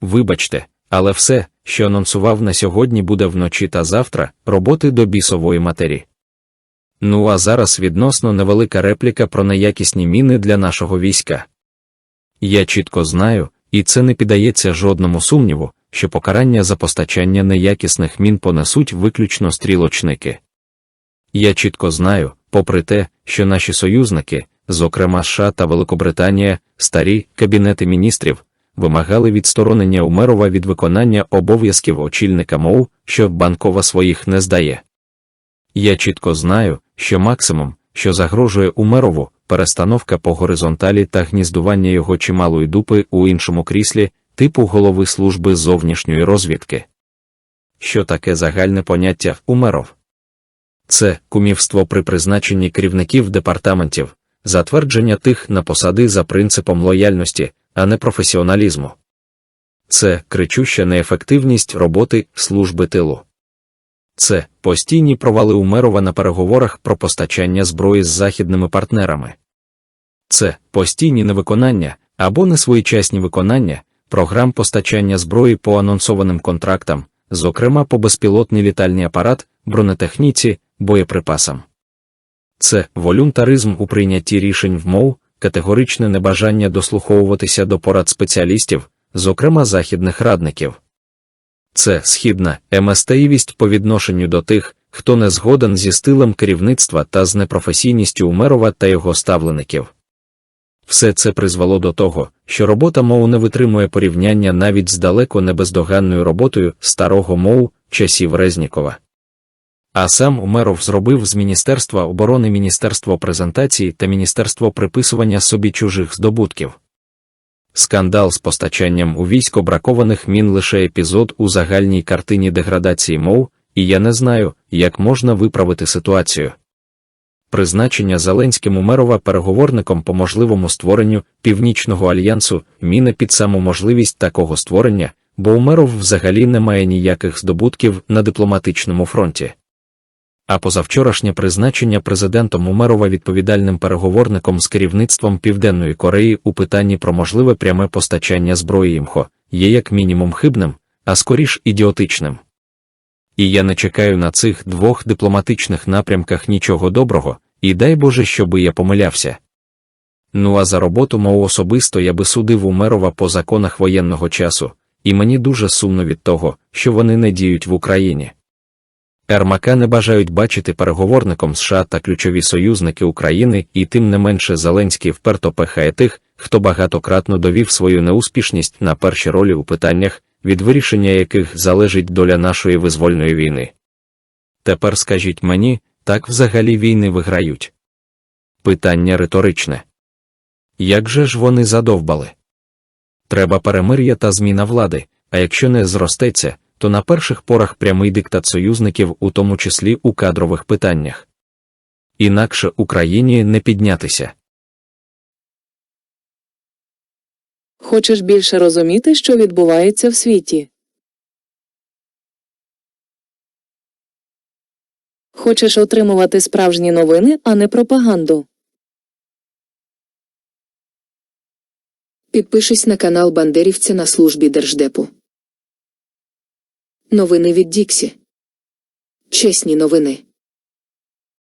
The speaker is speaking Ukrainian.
вибачте, але все, що анонсував на сьогодні, буде вночі та завтра, роботи до бісової матері. Ну а зараз відносно невелика репліка про неякісні міни для нашого війська. Я чітко знаю, і це не піддається жодному сумніву, що покарання за постачання неякісних мін понесуть виключно стрілочники. Я чітко знаю, попри те, що наші союзники, зокрема США та Великобританія, старі кабінети міністрів, вимагали відсторонення Умерова від виконання обов'язків очільника МОУ, що банкова своїх не здає. Я чітко знаю, що максимум, що загрожує Умерову, перестановка по горизонталі та гніздування його чималої дупи у іншому кріслі, типу голови служби зовнішньої розвідки. Що таке загальне поняття Умеров? Це кумівство при призначенні керівників департаментів, затвердження тих на посади за принципом лояльності, а не професіоналізму. Це кричуща неефективність роботи служби тилу. Це постійні провали Умерова на переговорах про постачання зброї з західними партнерами. Це постійні невиконання або несвоєчасні виконання програм постачання зброї по анонсованим контрактам, зокрема по безпілотний літальний апарат, бронетехніці, боєприпасам. Це волюнтаризм у прийнятті рішень в МОУ, категоричне небажання дослуховуватися до порад спеціалістів, зокрема західних радників. Це східна еместеївість по відношенню до тих, хто не згоден зі стилем керівництва та з непрофесійністю Умерова та його ставлеників. Все це призвело до того, що робота МОУ не витримує порівняння навіть з далеко не бездоганною роботою старого МОУ часів Резнікова. А сам Умеров зробив з Міністерства оборони Міністерство презентації та Міністерство приписування собі чужих здобутків. Скандал з постачанням у військо бракованих мін лише епізод у загальній картині деградації мов, і я не знаю, як можна виправити ситуацію. Призначення Зеленським Умерова переговорником по можливому створенню Північного альянсу міне під саму можливість такого створення, бо Умеров взагалі не має ніяких здобутків на дипломатичному фронті. А позавчорашнє призначення президентом Умерова відповідальним переговорником з керівництвом Південної Кореї у питанні про можливе пряме постачання зброї імхо є як мінімум хибним, а скоріш ідіотичним. І я не чекаю на цих двох дипломатичних напрямках нічого доброго, і дай Боже, щоби я помилявся. Ну а за роботу мого особисто я би судив Умерова по законах воєнного часу, і мені дуже сумно від того, що вони не діють в Україні. Ермака не бажають бачити переговорником США та ключові союзники України, і тим не менше Зеленський вперто пехає тих, хто багатократно довів свою неуспішність на перші ролі у питаннях, від вирішення яких залежить доля нашої визвольної війни. Тепер скажіть мені, так взагалі війни виграють? Питання риторичне. Як же ж вони задовбали? Треба перемир'я та зміна влади, а якщо не зростеться, то на перших порах прямий диктат союзників, у тому числі у кадрових питаннях. Інакше Україні не піднятися. Хочеш більше розуміти, що відбувається в світі? Хочеш отримувати справжні новини, а не пропаганду? Підпишись на канал Бандерівця на службі Держдепу. Новини від Діксі. Чесні новини.